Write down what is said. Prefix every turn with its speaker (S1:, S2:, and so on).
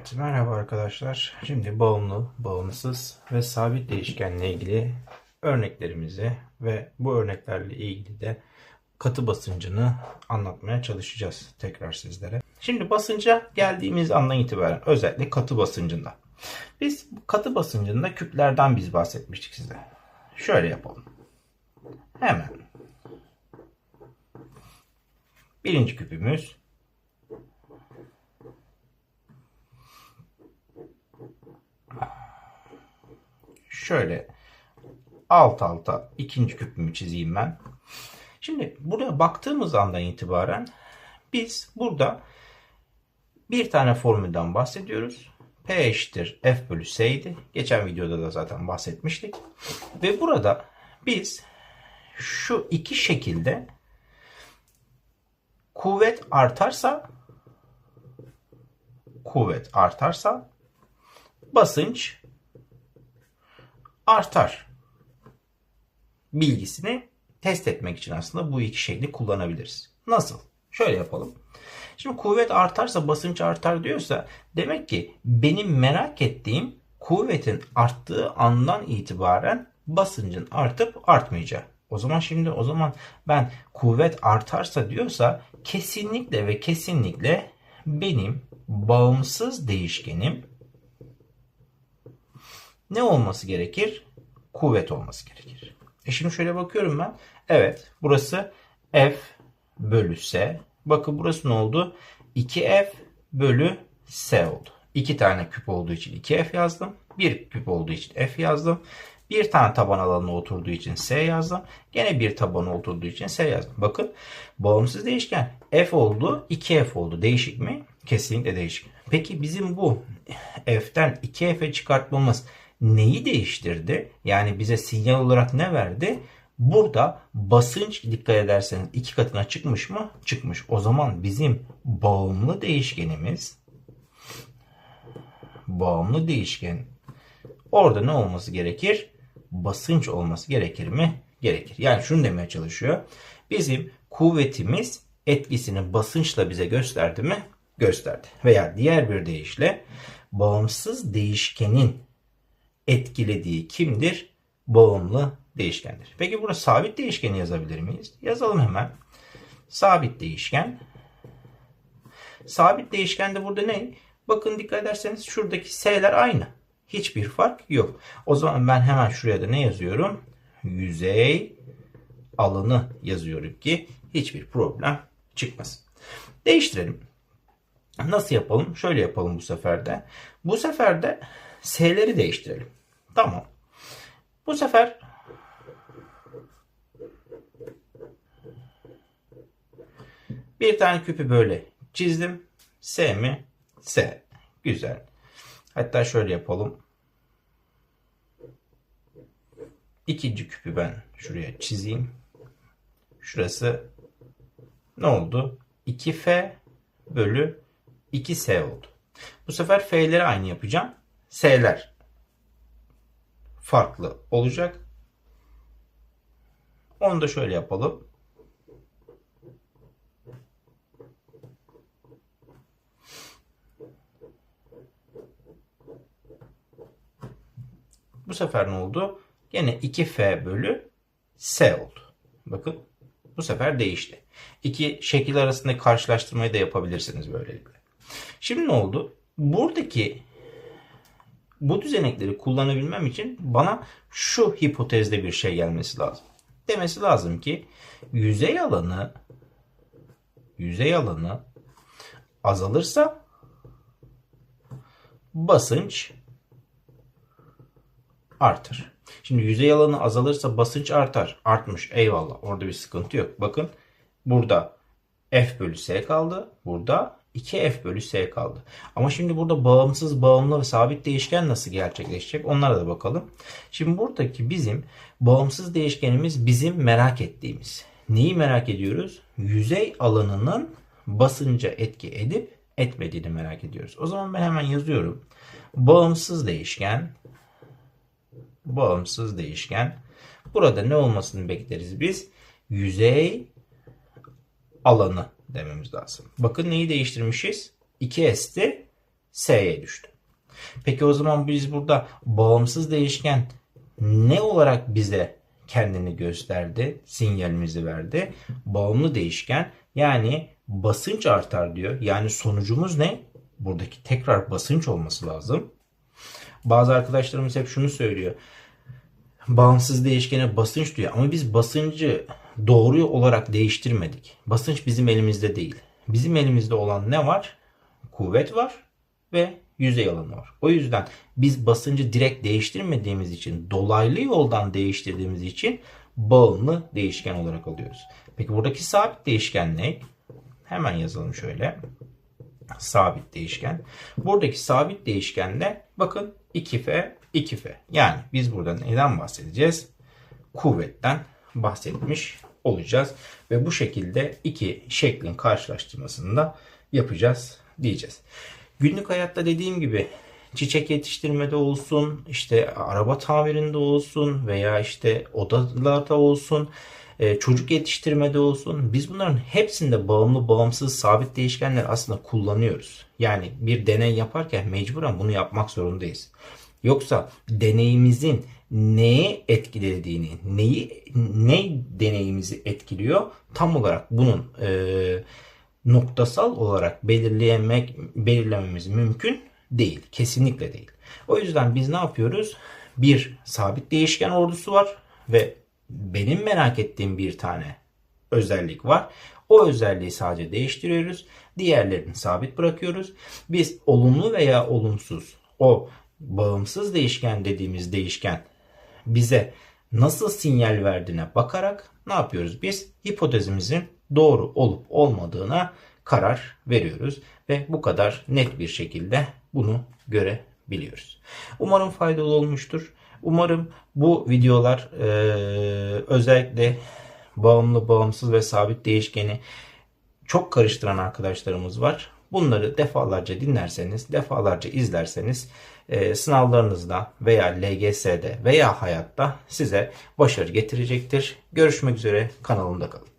S1: Evet, merhaba arkadaşlar. Şimdi bağımlı, bağımsız ve sabit değişkenle ilgili örneklerimizi ve bu örneklerle ilgili de katı basıncını anlatmaya çalışacağız tekrar sizlere. Şimdi basınca geldiğimiz andan itibaren özellikle katı basıncında. Biz katı basıncında küplerden biz bahsetmiştik size. Şöyle yapalım. Hemen. Birinci küpümüz şöyle alt alta ikinci küpümü çizeyim ben. Şimdi buraya baktığımız andan itibaren biz burada bir tane formülden bahsediyoruz. P eşittir F bölü S idi. Geçen videoda da zaten bahsetmiştik. Ve burada biz şu iki şekilde kuvvet artarsa kuvvet artarsa basınç artar bilgisini test etmek için aslında bu iki şekli kullanabiliriz. Nasıl? Şöyle yapalım. Şimdi kuvvet artarsa basınç artar diyorsa demek ki benim merak ettiğim kuvvetin arttığı andan itibaren basıncın artıp artmayacağı. O zaman şimdi o zaman ben kuvvet artarsa diyorsa kesinlikle ve kesinlikle benim bağımsız değişkenim ne olması gerekir? Kuvvet olması gerekir. E şimdi şöyle bakıyorum ben. Evet burası F bölü S. Bakın burası ne oldu? 2F bölü S oldu. 2 tane küp olduğu için 2F yazdım. Bir küp olduğu için F yazdım. Bir tane taban alanına oturduğu için S yazdım. Gene bir tabana oturduğu için S yazdım. Bakın bağımsız değişken F oldu 2F oldu. Değişik mi? Kesinlikle değişik. Peki bizim bu F'ten 2F'e çıkartmamız neyi değiştirdi? Yani bize sinyal olarak ne verdi? Burada basınç dikkat ederseniz iki katına çıkmış mı? Çıkmış. O zaman bizim bağımlı değişkenimiz bağımlı değişken orada ne olması gerekir? Basınç olması gerekir mi? Gerekir. Yani şunu demeye çalışıyor. Bizim kuvvetimiz etkisini basınçla bize gösterdi mi? Gösterdi. Veya diğer bir deyişle bağımsız değişkenin etkilediği kimdir? Bağımlı değişkendir. Peki burada sabit değişkeni yazabilir miyiz? Yazalım hemen. Sabit değişken. Sabit değişken de burada ne? Bakın dikkat ederseniz şuradaki s'ler aynı. Hiçbir fark yok. O zaman ben hemen şuraya da ne yazıyorum? Yüzey alanı yazıyorum ki hiçbir problem çıkmasın. Değiştirelim. Nasıl yapalım? Şöyle yapalım bu sefer de. Bu sefer de s'leri değiştirelim. Tamam. Bu sefer bir tane küpü böyle çizdim. S mi? S. Güzel. Hatta şöyle yapalım. İkinci küpü ben şuraya çizeyim. Şurası ne oldu? 2F bölü 2S oldu. Bu sefer F'leri aynı yapacağım. S'ler farklı olacak. Onu da şöyle yapalım. Bu sefer ne oldu? Gene 2F bölü S oldu. Bakın bu sefer değişti. İki şekil arasında karşılaştırmayı da yapabilirsiniz böylelikle. Şimdi ne oldu? Buradaki bu düzenekleri kullanabilmem için bana şu hipotezde bir şey gelmesi lazım. Demesi lazım ki yüzey alanı yüzey alanı azalırsa basınç artar. Şimdi yüzey alanı azalırsa basınç artar. Artmış eyvallah orada bir sıkıntı yok. Bakın burada F bölü S kaldı. Burada 2F bölü S kaldı. Ama şimdi burada bağımsız, bağımlı ve sabit değişken nasıl gerçekleşecek? Onlara da bakalım. Şimdi buradaki bizim bağımsız değişkenimiz bizim merak ettiğimiz. Neyi merak ediyoruz? Yüzey alanının basınca etki edip etmediğini merak ediyoruz. O zaman ben hemen yazıyorum. Bağımsız değişken bağımsız değişken. Burada ne olmasını bekleriz biz? Yüzey alanı dememiz lazım. Bakın neyi değiştirmişiz? 2S'ti S'ye düştü. Peki o zaman biz burada bağımsız değişken ne olarak bize kendini gösterdi, sinyalimizi verdi? Bağımlı değişken yani basınç artar diyor. Yani sonucumuz ne? Buradaki tekrar basınç olması lazım. Bazı arkadaşlarımız hep şunu söylüyor. Bağımsız değişkene basınç diyor ama biz basıncı doğru olarak değiştirmedik. Basınç bizim elimizde değil. Bizim elimizde olan ne var? Kuvvet var ve yüzey alanı var. O yüzden biz basıncı direkt değiştirmediğimiz için, dolaylı yoldan değiştirdiğimiz için bağımlı değişken olarak alıyoruz. Peki buradaki sabit değişken ne? Hemen yazalım şöyle. Sabit değişken. Buradaki sabit değişkende bakın 2F, 2F. Yani biz burada neden bahsedeceğiz? Kuvvetten bahsetmiş olacağız. Ve bu şekilde iki şeklin karşılaştırmasını da yapacağız diyeceğiz. Günlük hayatta dediğim gibi çiçek yetiştirmede olsun, işte araba tamirinde olsun veya işte odalarda olsun, e, çocuk yetiştirmede olsun biz bunların hepsinde bağımlı, bağımsız, sabit değişkenler aslında kullanıyoruz. Yani bir deney yaparken mecburen bunu yapmak zorundayız. Yoksa deneyimizin neye etkilediğini, neyi ne deneyimizi etkiliyor tam olarak bunun e, noktasal olarak belirleyemek belirlememiz mümkün değil. Kesinlikle değil. O yüzden biz ne yapıyoruz? Bir sabit değişken ordusu var ve benim merak ettiğim bir tane özellik var. O özelliği sadece değiştiriyoruz. Diğerlerini sabit bırakıyoruz. Biz olumlu veya olumsuz o bağımsız değişken dediğimiz değişken bize nasıl sinyal verdiğine bakarak ne yapıyoruz? Biz hipotezimizin doğru olup olmadığına karar veriyoruz ve bu kadar net bir şekilde bunu görebiliyoruz. Umarım faydalı olmuştur. Umarım bu videolar e, özellikle bağımlı, bağımsız ve sabit değişkeni çok karıştıran arkadaşlarımız var. Bunları defalarca dinlerseniz, defalarca izlerseniz e, sınavlarınızda veya LGS'de veya hayatta size başarı getirecektir. Görüşmek üzere kanalımda kalın.